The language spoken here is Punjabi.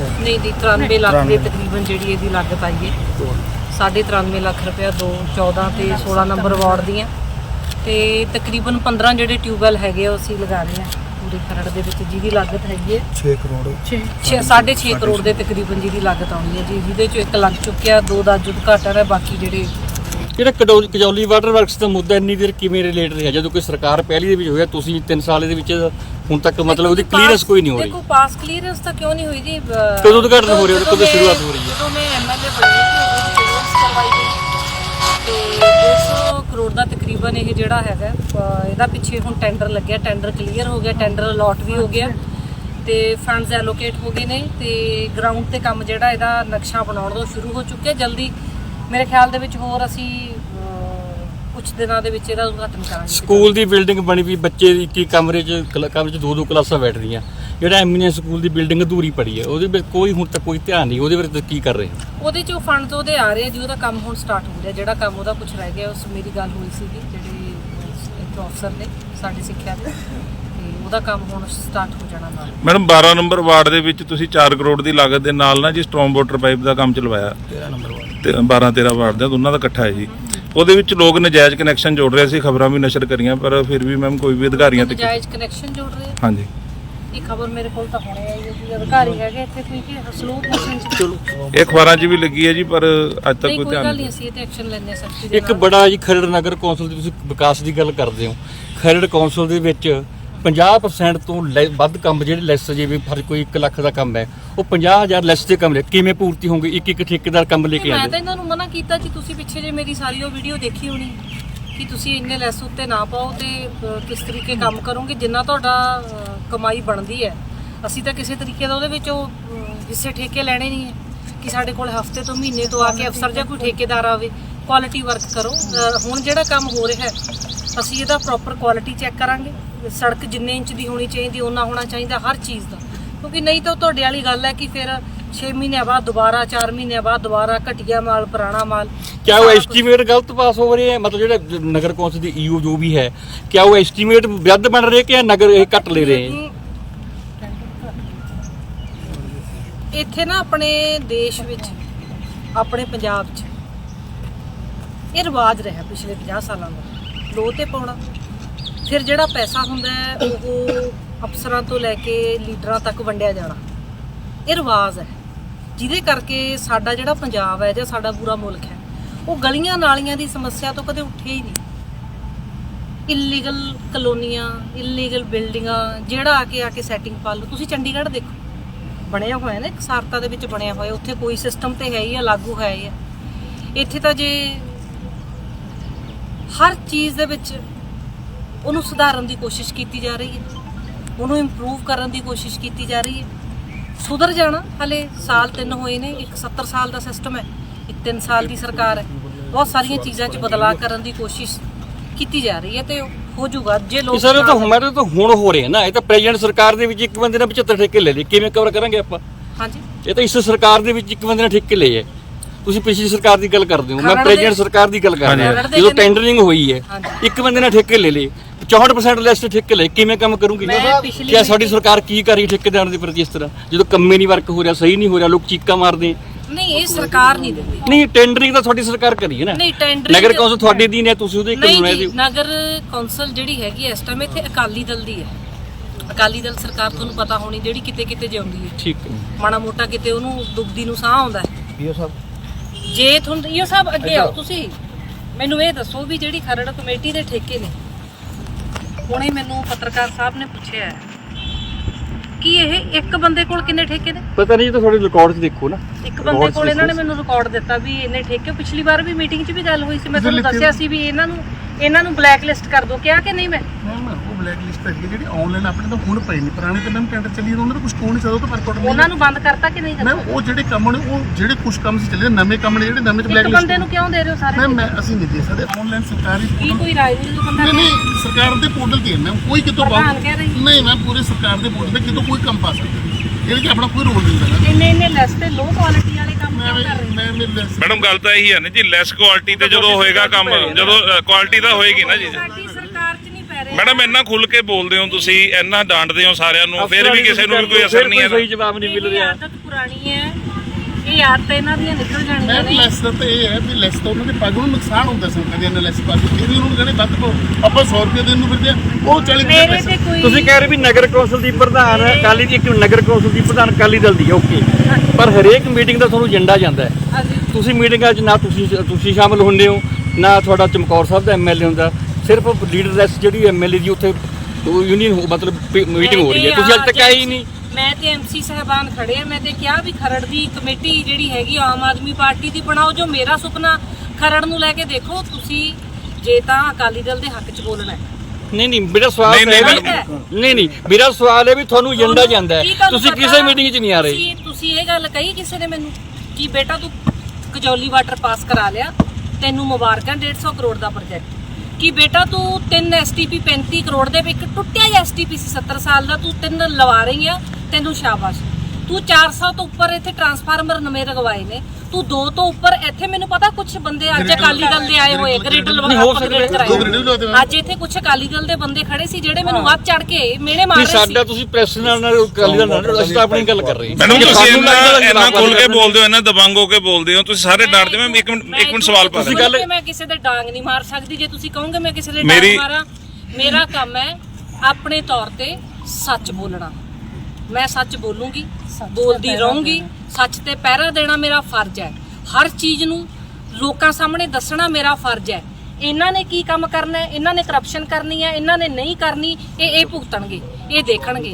ਨਹੀਂ ਨਹੀਂ 93 ਲੱਖ ਦੇ ਤਕਰੀਬਨ ਜਿਹੜੀ ਇਹਦੀ ਲਾਗਤ ਆਈ ਹੈ। ਸਾਢੇ 93 ਲੱਖ ਰੁਪਇਆ ਦੋ 14 ਤੇ 16 ਨੰਬਰ ਵਾਰਡ ਦੀਆਂ। ਤੇ ਤਕਰੀਬਨ 15 ਜਿਹੜੇ ਟਿਊਬਵੈਲ ਹੈਗੇ ਆ ਉਹ ਅਸੀਂ ਲਗਾ ਰਹੇ ਹਾਂ ਪੂਰੇ ਖਰੜ ਦੇ ਵਿੱਚ ਜਿਹਦੀ ਲਾਗਤ ਹੈਗੀ ਹੈ। 6 ਕਰੋੜ। 6 6.5 ਕਰੋੜ ਦੇ ਤਕਰੀਬਨ ਜਿਹਦੀ ਲਾਗਤ ਆਉਣੀ ਹੈ ਜੀ। ਜਿਹਦੇ ਚੋਂ ਇੱਕ ਲੱਗ ਚੁੱਕਿਆ ਦੋ ਦਾ ਅੱਜ ਉਦਘਾਟਨ ਹੈ ਬਾਕੀ ਜਿਹੜੇ ਜਿਹੜਾ ਕਡੌ- ਕਜੌਲੀ ਵਾਟਰ ਵਰਕਸ ਦਾ ਮੁੱਦਾ ਇੰਨੀ ਦੇਰ ਕਿਵੇਂ ਰਿਲੇਟ ਰਿਹਾ? ਜਦੋਂ ਕੋਈ ਸਰਕਾਰ ਪਹਿਲੀ ਦੇ ਵਿੱਚ ਹੋਇਆ ਤੁਸੀਂ 3 ਸਾਲ ਦੇ ਵਿੱਚ ਹੁਣ ਤੱਕ ਮਤਲਬ ਉਹਦੀ ਕਲੀਅਰੈਂਸ ਕੋਈ ਨਹੀਂ ਹੋ ਰਹੀ। ਦੇਖੋ ਪਾਸ ਕਲੀਅਰੈਂਸ ਤਾਂ ਕਿਉਂ ਨਹੀਂ ਹੋਈ ਜੀ? ਅਹ, ਕਦੋਂ ਉਦਘਾਟਨ ਹੋ ਰਿਹਾ? ਕਦੋਂ ਮੈਂ- ਸ਼ੁਰੂਆਤ ਹੋ ਰਹੀ ਹੈ? ਜਦੋਂ ਮੈਂ ਐਮਐਲਏ ਬਣੀ ਸੀ ਉਦੋਂ clearance ਕਰਵਾਈ ਗਈ। ਤੇ 200 ਕਰੋੜ ਦਾ ਤਕਰੀਬਨ ਇਹ ਜਿਹੜਾ ਹੈਗਾ ਅਹ, ਇਹਦਾ ਪਿੱਛੇ ਹੁਣ ਟੈਂਡਰ ਲੱਗਿਆ। ਟੈਂਡਰ ਕਲੀਅਰ ਹੋ ਗਿਆ ਟੈਂਡਰ ਅਲਾਟ ਵੀ ਹੋ ਗਿਆ। ਤੇ ਫੰਡਸ ਐਲੋਕੇਟ ਹੋ ਗਏ ਨੇ ਤੇ ਗਰਾਊਂਡ ਤੇ ਕੰਮ ਜਿਹੜਾ ਇਹਦਾ ਨਕਸ਼ਾ ਬਣਾਉਣ ਤੋਂ ਸ਼ੁਰੂ ਹੋ ਚੁੱਕਿਆ। ਜਲਦੀ ਮੇਰੇ ਖਿਆਲ ਦੇ ਵਿੱਚ ਹੋਰ ਅਸੀਂ ਕੁਝ ਦਿਨਾਂ ਦੇ ਵਿੱਚ ਇਹਦਾ ਉਦਘਾਟਨ ਕਰਾਂਗੇ। ਸਕੂਲ ਦੀ ਬਿਲਡਿੰਗ ਬਣੀ ਵੀ ਬੱਚੇ ਦੀ ਕੀ ਕਮਰੇ 'ਚ ਕਲ- ਕਮਰੇ 'ਚ ਦੋ ਦੋ ਕਲਾਸਾਂ ਬੈਠਦੀਆਂ ਜਿਹੜਾ ਐਮੀਨੇ ਸਕੂਲ ਦੀ ਬਿਲਡਿੰਗ ਅਧੂਰੀ ਪੜੀ ਹੈ ਉਹਦੇ ਵਿੱਚ ਕੋਈ ਹੁਣ ਤੱਕ ਕੋਈ ਧਿਆਨ ਨਹੀਂ ਉਹਦੇ ਬਾਰੇ ਤੁਸੀਂ ਕੀ ਕਰ ਰਹੇ ਹੋ? ਉਹਦੇ ਚੋਂ ਫੰਡਸ ਉਹਦੇ ਆ ਰਹੇ ਆ ਜੀ ਉਹਦਾ ਕੰਮ ਹੁਣ ਸਟਾਰਟ ਹੋ ਰਿਹਾ। ਜਿਹੜਾ ਕੰਮ ਉਹਦਾ ਕੁਝ ਰਹਿ ਗਿਆ ਉਸ ਮੇਰੀ ਗੱਲ ਹੋਈ ਸੀਗੀ ਜਿਹੜੇ ਇੱਕ ਅਫਸਰ ਨੇ ਸਾਡੀ ਸਿੱਖਿਆ ਦੇ ਤੇ ਉਹਦਾ ਕੰਮ ਹੁਣ ਸਟਾਰਟ ਹੋ ਜਾਣਾ ਨਾਲ। ਮੈਡਮ 12 ਨੰਬਰ ਵਾਰਡ ਦੇ ਵਿੱਚ ਤੁਸੀਂ 4 ਕਰੋੜ ਦੀ ਲਾਗਤ ਦੇ ਨਾਲ ਨਾ ਜੀ ਸਟ੍ਰੋਮ ਵਾਟਰ ਪਾਈਪ ਦਾ ਕੰਮ ਚਲਵਾਇਆ। 13 ਨੰਬਰ 12 13 ਵਾਰਡ ਦਾ ਦੋਨਾਂ ਦਾ ਇਕੱਠਾ ਹੈ ਜੀ। ਉਹਦੇ ਵਿੱਚ ਲੋਕ ਨਜਾਇਜ਼ ਕਨੈਕਸ਼ਨ ਜੋੜ ਰਹੇ ਸੀ ਖਬਰਾਂ ਵੀ ਨਸ਼ਰ ਕਰੀਆਂ ਪਰ ਫਿਰ ਵੀ ਮੈਮ ਕੋਈ ਵੀ ਅਧਿਕਾਰੀਆਂ ਤੇ ਨਜਾਇਜ਼ ਕਨੈਕਸ਼ਨ ਜੋੜ ਰਹੇ। ਹਾਂਜੀ। ਇਹ ਖਬਰ ਮੇਰੇ ਕੋਲ ਤਾਂ ਹੁਣੇ ਆਈ ਹੈ ਕਿ ਅਧਿਕਾਰੀ ਹੈਗੇ ਇੱਥੇ ਕੋਈ ਕਿ ਸਲੂਕ ਮੋਸ਼ਨ ਚਲੋ। ਇਹ ਅਖਬਾਰਾਂ 'ਚ ਵੀ ਲੱਗੀ ਹੈ ਜੀ ਪਰ ਅੱਜ ਤੱਕ ਨਹੀਂ ਕੋਈ ਧਿਆਨ ਗੱਲ ਨਹੀਂ ਅਸੀਂ ਇਹ ਤੇ ਐਕਸ਼ਨ ਲੈਣੇ ਸਖਤੀ ਦੇ ਇੱਕ। ਬੜਾ ਜੀ ਖਰੜ ਨਗਰ ਕੌਂਸਲ ਦੀ ਤੁਸੀਂ ਵਿਕਾਸ ਦੀ ਗੱਲ ਕਰਦੇ ਹੋ। ਖਰੜ ਕੌਂਸਲ ਦੇ ਵਿੱਚ 50% ਤੋਂ ਲੈ- ਵੱਧ ਕੰਮ ਜਿਹੜੇ ਲੈਸ ਜਿਵੇਂ ਫਰ ਕੋਈ 1 ਲੱਖ ਦਾ ਕੰਮ ਹੈ ਉਹ 50000 ਲੈਸ ਦੇ ਕੰਮ ਲੈ ਕਿਵੇਂ ਪੂਰਤੀ ਹੋਣਗੇ ਇੱਕ ਇੱਕ ਠੇਕੇਦਾਰ ਕੰਮ ਲੈ ਕੇ ਮੈਂ ਤਾਂ ਆਉਂਦੇ ਇਹਨਾਂ ਨੂੰ ਮਨਾ ਕੀਤਾ ਜੀ ਤੁਸੀਂ ਪਿੱਛੇ ਜੇ ਮੇਰੀ ਸਾਰੀ ਉਹ ਵੀਡੀਓ ਦੇਖੀ ਹੋਣੀ ਕਿ ਤੁਸੀਂ ਇੰਨੇ ਲੈਸ ਉੱਤੇ ਨਾ ਪਾਓ ਤੇ ਅਹ, ਕਿਸ ਤਰੀਕੇ ਕੰਮ ਕਰੋਗੇ ਜਿੰਨਾ ਤੁਹਾਡਾ ਅਹ, ਕਮਾਈ ਬਣਦੀ ਹੈ। ਅਸੀਂ ਤਾਂ ਕਿਸੇ ਤਰੀਕੇ ਦਾ ਉਹਦੇ ਵਿੱਚ ਉਹ ਅਹ, ਹਿੱਸੇ ਠੇਕੇ ਲੈਣੇ ਨਹੀਂ ਹੈ ਕਿ ਸਾਡੇ ਕੋਲ ਹਫ਼ਤੇ ਤੋਂ ਮਹੀਨੇ ਤੋਂ ਆ ਕੇ ਅਫਸਰ ਜਾਂ ਕੋਈ ਠੇਕੇਦਾਰ ਆਵੇ ਕੁਆਲਿਟੀ ਵਰਕ ਕਰੋ। ਅਹ, ਹੁਣ ਜਿਹੜਾ ਕੰਮ ਹੋ ਰਿਹਾ ਹੈ ਅਸੀਂ ਇਹਦਾ ਪ੍ਰੋਪਰ ਕੁਆਲਿਟੀ ਚੈੱਕ ਕਰਾਂਗੇ। ਸੜਕ ਜਿੰਨੇ ਇੰਚ ਦੀ ਹੋਣੀ ਚਾਹੀਦੀ ਉਹਨਾਂ ਹੋਣਾ ਚਾਹੀਦਾ ਹਰ ਚੀਜ਼ ਦਾ। ਕਿਉਂਕਿ ਨਹੀਂ ਤਾਂ ਤੁਹਾਡੇ ਵਾਲੀ ਗੱਲ ਹੈ ਕਿ ਫਿਰ 6 ਮਹੀਨਿਆਂ ਬਾਅਦ ਦੁਬਾਰਾ 4 ਮਹੀਨਿਆਂ ਬਾਅਦ ਦੁਬਾਰਾ ਘਟੀਆ ਮਾਲ ਪੁਰਾਣਾ ਮਾਲ। ਐਸਟੀਮੇਟ ਗਲਤ ਪਾਸ ਹੋ ਰਹੇ ਹੈ? ਮਤਲਬ ਜਿਹੜਾ ਨਗਰ ਕੌਂਸਲ ਦੀ ਈਓ ਜੋ ਵੀ ਹੈ ਕਿਆ ਉਹ ਐਸਟੀਮੇਟ ਵੱਧ ਬਣ ਰਹੇ ਕਿ ਜਾਂ ਨਗਰ ਇਹ ਘੱਟ ਲੈ ਰਹੇ ਹੈ? ਇੱਥੇ ਨਾ ਆਪਣੇ ਦੇਸ਼ ਵਿੱਚ ਆਪਣੇ ਪੰਜਾਬ 'ਚ ਇਹ ਰਿਵਾਜ ਰਿਹਾ ਪਿਛਲੇ 50 ਸਾਲਾਂ ਦਾ ਲੋ ਤੇ ਪਾਉਣਾ। ਫਿਰ ਜਿਹੜਾ ਪੈਸਾ ਹੁੰਦਾ ਹੈ, ਉਹ ਅਫਸਰਾਂ ਤੋਂ ਲੈ ਕੇ ਲੀਡਰਾਂ ਤੱਕ ਵੰਡਿਆ ਜਾਣਾ। ਇਹ ਰਿਵਾਜ ਹੈ। ਜਿਹਦੇ ਕਰਕੇ ਸਾਡਾ ਜਿਹੜਾ ਪੰਜਾਬ ਹੈ ਜਾਂ ਸਾਡਾ ਪੂਰਾ ਮੁਲਕ ਹੈ, ਉਹ ਗਲੀਆਂ ਨਾਲੀਆਂ ਦੀ ਸਮੱਸਿਆ ਤੋਂ ਕਦੇ ਉੱਠੇ ਹੀ ਨਹੀਂ। ਇਲੀਗਲ ਕਲੋਨੀਆਂ ਇਲੀਗਲ ਬਿਲਡਿੰਗਾਂ ਜਿਹੜਾ ਆ ਕੇ ਆ ਕੇ ਸੈਟਿੰਗ ਪਾ ਲਓ। ਤੁਸੀਂ ਚੰਡੀਗੜ੍ਹ ਦੇਖੋ। ਬਣਿਆ ਹੋਇਆ ਨਾ ਇੱਕ ਸਾਰਤਾ ਦੇ ਵਿੱਚ ਬਣਿਆ ਹੋਇਆ। ਉੱਥੇ ਕੋਈ ਸਿਸਟਮ ਤੇ ਹੈ ਹੀ ਆ, ਲਾਗੂ ਹੈ ਹੀ ਆ। ਇੱਥੇ ਤਾਂ ਜੇ ਹਰ ਚੀਜ਼ ਦੇ ਵਿੱਚ ਉਹਨੂੰ ਸੁਧਾਰਨ ਦੀ ਕੋਸ਼ਿਸ਼ ਕੀਤੀ ਜਾ ਰਹੀ ਹੈ। ਉਹਨੂੰ ਇੰਪਰੂਵ ਕਰਨ ਦੀ ਕੋਸ਼ਿਸ਼ ਕੀਤੀ ਜਾ ਰਹੀ ਹੈ। ਸੁਧਰ ਜਾਣਾ ਹਲੇ ਸਾਲ ਤਿੰਨ ਹੋਏ ਨੇ ਇੱਕ 70 ਸਾਲ ਦਾ ਸਿਸਟਮ ਹੈ ਇੱਕ 3 ਸਾਲ ਦੀ ਸਰਕਾਰ ਹੈ। ਬਹੁਤ ਸਾਰੀਆਂ ਚੀਜ਼ਾਂ 'ਚ ਬਦਲਾਅ ਕਰਨ ਦੀ ਕੋਸ਼ਿਸ਼ ਕੀਤੀ ਜਾ ਰਹੀ ਹੈ ਤੇ ਹੋ ਜਾਊਗਾ। ਜੇ ਲੋਕ ਇਹ ਸਾਰੇ ਤਾਂ ਨਾਲ- ਹਮਾਰੇ ਤਾਂ ਹੁਣ ਹੋ ਰਹੇ ਨਾ। ਇਹ ਤਾਂ ਪ੍ਰੈਜ਼ੀਡੈਂਟ ਸਰਕਾਰ ਦੇ ਵਿੱਚ ਇੱਕ ਬੰਦੇ ਨੇ 75 ਠੇਕੇ ਲੈ ਲਏ। ਕਿਵੇਂ ਕਵਰ ਕਰਾਂਗੇ ਆਪਾਂ? ਹਾਂਜੀ। ਇਹ ਤਾਂ ਇਸ ਸਰਕਾਰ ਦੇ ਵਿੱਚ ਇੱਕ ਬੰਦੇ ਨੇ ਠੇਕੇ ਲਏ ਤੁਸੀਂ ਪਿਛਲੀ ਸਰਕਾਰ ਦੀ ਗੱਲ ਕਰਦੇ ਹੋ। ਮੈਂ ਪ੍ਰੈਜ਼ੀਡੈਂਟ ਸਰਕਾਰ ਦੀ ਗੱਲ ਕਰ। ਰਿਹਾ। ਜਦੋਂ ਟੈਂਡਰਿੰਗ ਹੋਈ ਹੈ। ਇੱਕ ਬੰਦੇ ਨੇ ਠੇਕੇ ਲੈ ਲਏ। 64% ਲੈਸ ਤੇ ਠੇਕੇ ਲਏ ਕਿਵੇਂ ਕੰਮ ਕਰੂਗੀ? ਮੈਂ ਪਿਛਲੀ ਕਿਆ ਸਾਡੀ ਸਰਕਾਰ ਕੀ ਕਰ ਰਹੀ ਠੇਕੇਦਾਰਾਂ ਦੇ ਪ੍ਰਤੀ ਇਸ ਤਰ੍ਹਾਂ? ਜਦੋਂ ਕੰਮੇ ਨਹੀਂ ਵਰਕ ਹੋ ਰਿਹਾ ਸਹੀ ਨਹੀਂ ਹੋ ਰਿਹਾ ਲੋਕ ਚੀਕਾਂ ਮਾਰਦੇ ਨਹੀਂ ਇਹ ਸਰਕਾਰ ਨਹੀਂ ਦਿੰਦੀ। ਨਹੀਂ ਟੈਂਡਰਿੰਗ ਤਾਂ ਤੁਹਾਡੀ ਸਰਕਾਰ ਕਰੀ ਹੈ ਨਾ। ਨਹੀਂ, tendering- ਨਗਰ ਕੌਂਸਲ ਤੁਹਾਡੇ ਦੀ ਨੇ ਤੁਸੀਂ ਉਹਦੇ ਕਾਨੂੰਨ ਜੀ ਹੈ ਨਗਰ ਕੌਂਸਲ ਜਿਹੜੀ ਹੈਗੀ ਇਸ ਟਾਈਮ ਇੱਥੇ ਅਕਾਲੀ ਦਲ ਦੀ ਹੈ। ਅਕਾਲੀ ਦਲ ਸਰਕਾਰ ਤੁਹਾਨੂੰ ਪਤਾ ਹੋਣੀ ਜਿਹੜੀ ਕਿਤੇ ਕਿਤੇ ਜਿਉਂਦੀ ਹੈ। ਠੀਕ ਹੈ। ਮਾੜਾ ਮੋਟਾ ਕਿਤੇ ਉਹਨੂੰ ਦੁਬਦੀ ਨੂੰ ਸਾਹ ਆਉਂਦਾ ਹੈ। ਪੀਓ ਸਾਹਿਬ। ਜੇ ਤੁਹਾਨੂੰ ਇਹ ਸਭ ਅੱਗੇ ਆਓ ਤੁਸੀਂ। ਮੈਨੂੰ ਇਹ ਦੱਸੋ ਵੀ ਜਿਹੜੀ ਖਰੜ ਕਮੇਟੀ ਦੇ ਠੇਕੇ ਨੇ ਹੁਣੇ ਮੈਨੂੰ ਪੱਤਰਕਾਰ ਸਾਹਿਬ ਨੇ ਪੁੱਛਿਆ ਹੈ ਕਿ ਇਹ ਇੱਕ ਬੰਦੇ ਕੋਲ ਕਿੰਨੇ ਠੇਕੇ ਨੇ? ਪਤਾ ਨਹੀਂ ਤਾਂ ਤੁਹਾਡੇ ਰਿਕਾਰਡ 'ਚ ਦੇਖੋ ਨਾ। ਇੱਕ ਬੰਦੇ ਕੋਲ ਇਹਨਾਂ ਨੇ ਮੈਨੂੰ ਰਿਕਾਰਡ ਦਿੱਤਾ ਵੀ ਇਹਨੇ ਠੇਕੇ। ਪਿਛਲੀ ਵਾਰ ਵੀ ਮੀਟਿੰਗ 'ਚ ਵੀ ਗੱਲ ਹੋਈ ਸੀ ਮੈਂ ਤੁਹਾਨੂੰ ਦੱਸਿਆ ਸੀ ਵੀ ਇਹਨਾਂ ਨੂੰ ਇਹਨਾਂ ਨੂੰ ਬਲੈਕ ਲਿਸਟ ਕਰ ਦਿਓ ਕਿਹਾ ਕਿ ਨਹੀਂ ਮੈਂ? ਮੈਮ ਉਹ ਬਲੈਕ ਲਿਸਟ ਹੈਗੀ ਹੈ ਜਿਹੜੀ ਆਨਲਾਈਨ ਆਪਣੇ ਤਾਂ ਹੁਣ ਪਈ ਨਹੀਂ ਪੁਰਾਣੇ ਤੇ ਮੈਮ ਟੈਂਡਰ ਚੱਲੀ ਉਹਨਾਂ ਦਾ ਕੁਝ ਕੋਣ ਨਹੀਂ ਉਹ ਤਾਂ ਨਹੀਂ ਉਹਨਾਂ ਨੂੰ ਬੰਦ ਕਰਤਾ ਕਿ ਨਹੀਂ ਕਰਤਾ ਮੈਮ ਉਹ ਜਿਹੜੇ ਕੰਮ ਨੇ ਉਹ ਜਿਹੜੇ ਕੁਝ ਕੰਮ ਸੀ ਚੱਲੇ ਨਵੇਂ ਕੰਮ ਨੇ ਜਿਹੜੇ ਨਵੇਂ ਚ ਬਲੈਕ ਇੱਕ ਬੰਦੇ ਨੂੰ ਕਿਉਂ ਦੇ ਰਹੇ ਹੋ ਸਾਰੇ? ਮੈਮ ਮੈਂ ਅਸੀਂ ਨਹੀਂ ਦੇ ਸਕਦੇ। ਆਨਲਾਈਨ ਸਰਕਾਰੀ ਕੀ ਕੋਈ ਰਾਜਨੀਤਿਕ ਬੰਦਾ ਨਹੀਂ ਨਹੀਂ ਸਰਕਾਰ ਦੇ ਪੋਰਟਲ ਤੇ ਮੈਮ ਕੋਈ ਕਿਤੋਂ ਪ੍ਰਧਾਨ ਕਹਿ ਰਹੀ। ਨਹੀਂ ਮੈਮ ਪੂਰੇ ਸਰਕਾਰ ਦੇ ਪੋਰਟਲ ਤੇ ਕਿਤੋਂ ਕੋਈ ਕੰਮ ਪਾ ਸਕਦਾ। ਇਹਦੇ ਚ ਆਪਣਾ ਕੋਈ ਰੋਲ ਨਹੀਂ ਹੁੰਦਾ ਇੰਨੇ ਇੰਨੇ ਲੈਸ ਤੇ ਲੋ ਕੁਆਲਿਟੀ ਵਾਲੇ ਕੰਮ ਮੈਂ ਕਿਉਂ ਕਰ ਰਹੇ ਹੋ? ਮੈਂ ਮੇਰੇ ਮੈਡਮ ਗੱਲ ਤਾਂ ਇਹੀ ਹੈ ਨਾ ਜੀ ਲੈਸ ਕੁਆਲਿਟੀ ਤੇ ਜਦੋਂ ਹੋਏਗਾ ਕੰਮ ਜਦੋਂ ਕੁਆਲਿਟੀ ਤਾਂ ਹੋਏਗੀ ਨਾ ਜੀ। ਸਾਡੀ ਸਰਕਾਰ 'ਚ ਨਹੀਂ ਪੈ ਮੈਡਮ ਇੰਨਾ ਖੁੱਲ ਕੇ ਬੋਲਦੇ ਹੋ ਤੁਸੀਂ ਇੰਨਾ ਡਾਂਟਦੇ ਹੋ ਸਾਰਿਆਂ ਨੂੰ ਫਿਰ ਵੀ ਕਿਸੇ ਨੂੰ ਵੀ ਕੋਈ ਅਸਰ ਨਹੀਂ ਫਿਰ ਸਹੀ ਹੈ ਜਵਾਬ ਨਹੀਂ ਮਿਲ ਇਹ ਰਿਹਾ। ਆਦਤ ਪੁਰਾਣੀ ਹੈ ਇਹ ਆਦਤ ਇਹਨਾਂ ਦੀਆਂ ਨਿਕਲ ਜਾਣੀਆਂ ਮੈਂ ਨੇ। ਲੈਸ ਦਾ ਤਾਂ ਇਹ ਹੈ ਵੀ ਲੈਸ ਤਾਂ ਉਹਨਾਂ ਦੇ ਪੱਗ ਨੂੰ ਨੁਕਸਾਨ ਹੁੰਦਾ ਸੰਗਤਾਂ ਦੇ ਨਾਲ ਲੈਸ ਪਾ ਕੇ। ਫਿਰ ਵੀ ਉਹਨਾਂ ਨੂੰ ਕਹਿੰਦੇ ਵੱਧ ਪਾਓ ਆਪਾਂ 100 ਰੁਪਏ ਦੇਣ ਨੂੰ ਫਿਰਦੇ ਆ ਉਹ 40 ਰੁਪਏ ਮੇਰੇ ਲੈਸ ਤੇ ਕੋਈ ਤੁਸੀਂ ਕਹਿ ਰਹੇ ਵੀ ਨਗਰ ਕੌਂਸਲ ਦੀ ਪ੍ਰਧਾਨ ਅਕਾਲੀ ਦੀ ਇੱਕ ਨਗਰ ਕੌਂਸਲ ਦੀ ਪ੍ਰਧਾਨ ਅਕਾਲੀ ਦਲ ਦੀ ਓਕੇ। ਪਰ ਹਰੇਕ ਮੀਟਿੰਗ ਦਾ ਤੁਹਾਨੂੰ ਏਜੰਡਾ ਜਾਂਦਾ ਹੈ। ਤੁਸੀਂ ਮੀਟਿੰਗਾਂ 'ਚ ਨਾ ਤੁਸੀਂ ਤੁਸੀਂ ਸ਼ਾਮਲ ਹੁੰਦੇ ਹੋ ਨਾ ਤੁਹਾਡਾ ਚਮਕੌਰ ਸਾਹਿਬ ਦਾ ਐਮਐਲਏ ਹੁੰਦਾ। ਸਿਰਫ ਲੀਡਰਲੈਸ ਜਿਹੜੀ ਐਮਐਲਏ ਦੀ ਉੱਥੇ ਯੂਨੀਅਨ ਮਤਲਬ ਮੀਟਿੰਗ ਹੋ ਰਹੀ ਹੈ। ਤੁਸੀਂ ਅੱਜ ਤੱਕ ਆਏ ਹੀ ਨਹੀਂ। ਮੈਂ ਤੇ ਐਮਸੀ ਸਹਿਬਾਨ ਖੜੇ ਆ ਮੈਂ ਤੇ ਕਿਹਾ ਵੀ ਖਰੜ ਦੀ ਕਮੇਟੀ ਜਿਹੜੀ ਹੈਗੀ ਆਮ ਆਦਮੀ ਪਾਰਟੀ ਦੀ ਬਣਾਓ ਜੋ ਮੇਰਾ ਸੁਪਨਾ ਖਰੜ ਨੂੰ ਲੈ ਕੇ ਦੇਖੋ ਤੁਸੀਂ ਜੇ ਤਾਂ ਅਕਾਲੀ ਦਲ ਦੇ ਹੱਕ 'ਚ ਬੋਲਣਾ ਹੈ। ਨਹੀਂ ਨਹੀਂ ਮੇਰਾ ਸਵਾਲ ਨਹੀਂ, ਨਹੀਂ। ਨਹੀਂ ਨਹੀਂ ਮੇਰਾ ਸਵਾਲ ਹੈ ਵੀ ਤੁਹਾਨੂੰ ਏਜੰਡਾ ਜਾਂਦਾ ਹੈ। ਤੁਸੀਂ ਕਿਸੇ ਮੀਟਿੰਗ 'ਚ ਨਹੀਂ ਆ ਰਹੇ। ਤੁਸੀਂ- ਇਹ ਗੱਲ ਕਹੀ ਕਿਸੇ ਨੇ ਮੈਨੂੰ ਕਿ ਬੇਟਾ ਤੂੰ ਕਜੌਲੀ ਵਾਟਰ ਪਾਸ ਕਰਾ ਲਿਆ ਤੈਨੂੰ ਮੁਬਾਰਕਾਂ 150 ਕਰੋੜ ਦਾ ਪ੍ਰੋਜੈਕਟ ਕਿ ਬੇਟਾ ਤੂੰ 3 ਐਸਟੀਪੀ 35 ਕਰੋੜ ਦੇ ਇੱਕ ਟੁੱਟਿਆ ਜਿਹਾ ਐਸਟੀਪੀ ਸੀ 70 ਸਾਲ ਦਾ ਤੂੰ ਤਿੰਨ ਲਵਾ ਰਹੀ ਆ ਤੈਨੂੰ ਸ਼ਾਬਾਸ਼। ਤੂੰ 400 ਤੋਂ ਉੱਪਰ ਇੱਥੇ ਟਰਾਂਸਫਾਰਮਰ ਨਵੇਂ ਲਗਵਾਏ ਨੇ। ਤੂੰ ਦੋ ਤੋਂ ਉੱਪਰ ਇੱਥੇ ਮੈਨੂੰ ਪਤਾ ਕੁਝ ਬੰਦੇ ਅੱਜ ਅਕਾਲੀ ਦਲ ਦੇ ਆਏ ਹੋਏ ਗ੍ਰਿਡ ਲਵਾ। ਅੱਜ ਇੱਥੇ ਕੁਝ ਅਕਾਲੀ ਦਲ ਦੇ ਬੰਦੇ ਖੜੇ ਸੀ ਜਿਹੜੇ ਮੈਨੂੰ ਵੱਧ ਚੜ ਕੇ ਮਾਰ ਰਹੇ ਸੀ। ਸਾਡਾ ਤੁਸੀਂ ਪ੍ਰੈਸ ਨਾਲ ਨਾਲ ਅਕਾਲੀ ਦਲ ਨਾਲ ਅਸੀਂ ਤਾਂ ਆਪਣੀ ਗੱਲ ਕਰ ਰਹੇ। ਹਾਂ ਜੇ ਤੁਸੀਂ ਜਵਾਬ ਖੁੱਲ ਕੇ ਬੋਲਦੇ ਹੋ ਇੰਨਾ ਦਬੰਗ ਹੋ ਕੇ ਬੋਲਦੇ ਹੋ ਤੁਸੀਂ ਸਾਰੇ ਡਾਂਟਦੇ ਹੋ ਮੈਂ ਇੱਕ ਮਿੰਟ ਇੱਕ ਮਿੰਟ ਸਵਾਲ ਪਾ ਤੁਸੀਂ ਗੱਲ- ਮੈਂ ਕਿਸੇ ਦੇ ਡਾਂਗ ਨਹੀਂ ਮਾਰ ਸਕਦੀ? ਜੇ ਤੁਸੀਂ ਕਹੋਗੇ ਮੈਂ ਕਿਸੇ ਦੇ ਮੇਰੀ- ਡਾਂਗ ਮਾਰਾਂ ਮੇਰਾ ਕੰਮ ਹੈ ਆਪਣੇ ਤੌਰ ਤੇ ਸੱਚ ਬੋਲਣਾ। ਮੈਂ ਸੱਚ ਬੋਲੂੰਗੀ ਬੋਲਦੀ ਰਹੂੰਗੀ ਸੱਚ ਤੇ ਪਹਿਰਾ ਦੇਣਾ ਮੇਰਾ ਫਰਜ਼ ਹੈ। ਹਰ ਚੀਜ਼ ਨੂੰ ਲੋਕਾਂ ਸਾਹਮਣੇ ਦੱਸਣਾ ਮੇਰਾ ਫਰਜ਼ ਹੈ। ਇਹਨਾਂ ਨੇ ਕੀ ਕੰਮ ਕਰਨਾ ਹੈ? ਇਹਨਾਂ ਨੇ ਕਰਪਸ਼ਨ ਕਰਨੀ ਹੈ? ਇਹਨਾਂ ਨੇ ਨਹੀਂ ਕਰਨੀ? ਇਹ ਇਹ ਭੁਗਤਣਗੇ ਇਹ ਦੇਖਣਗੇ।